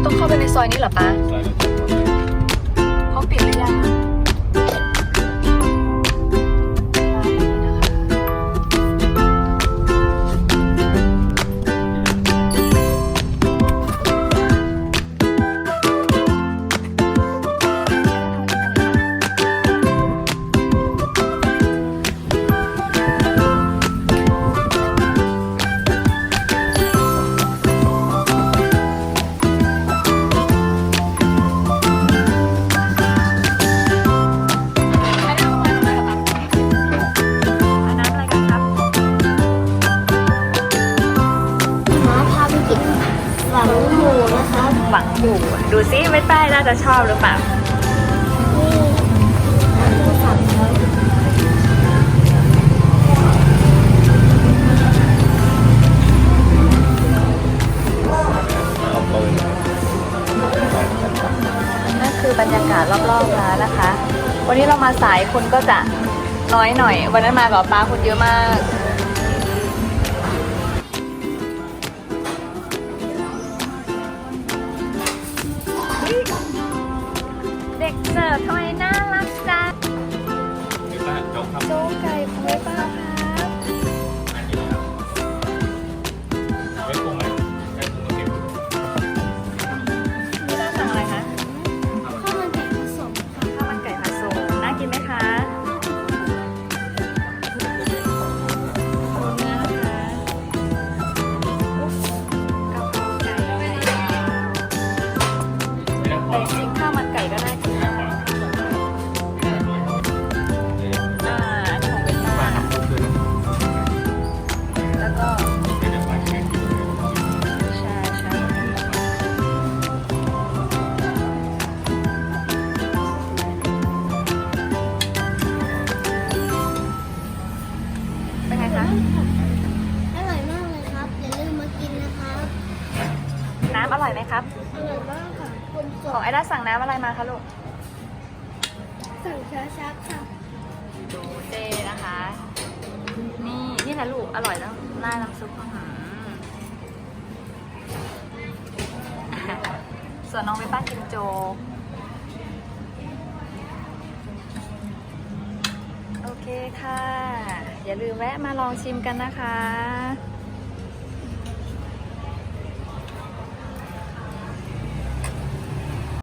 เราต้องเข้าไปในซอยนี้เหรอปะซอยเราจะหมดเลยเขาปิดหรือยัง หวังอยู่ ดูซิไม่ป้น่าจะชอบหรือเปล่านั่นั่นคือบรรยากาศรอบๆร้านนะคะ วันนี้เรามาสายคนก็จะน้อยหน่อย วันนั้นมากับป้าคนเยอะมาก เด็กเสิร์ฟทำไมน่ มครับอร่อยมากค่ะคนสของดไอ้ด้าสั่งน้ำอะไรมาคะลูกสั่งช้าชักค่ะดูเจนะคะ นี่นี่แหละลูกอร่อยแล้วราดน้ำซุปอื้อหือส่วนน้องเวป้ากินโจกโอเคค่ะ อย่าลืมแวะมาลองชิมกันนะคะ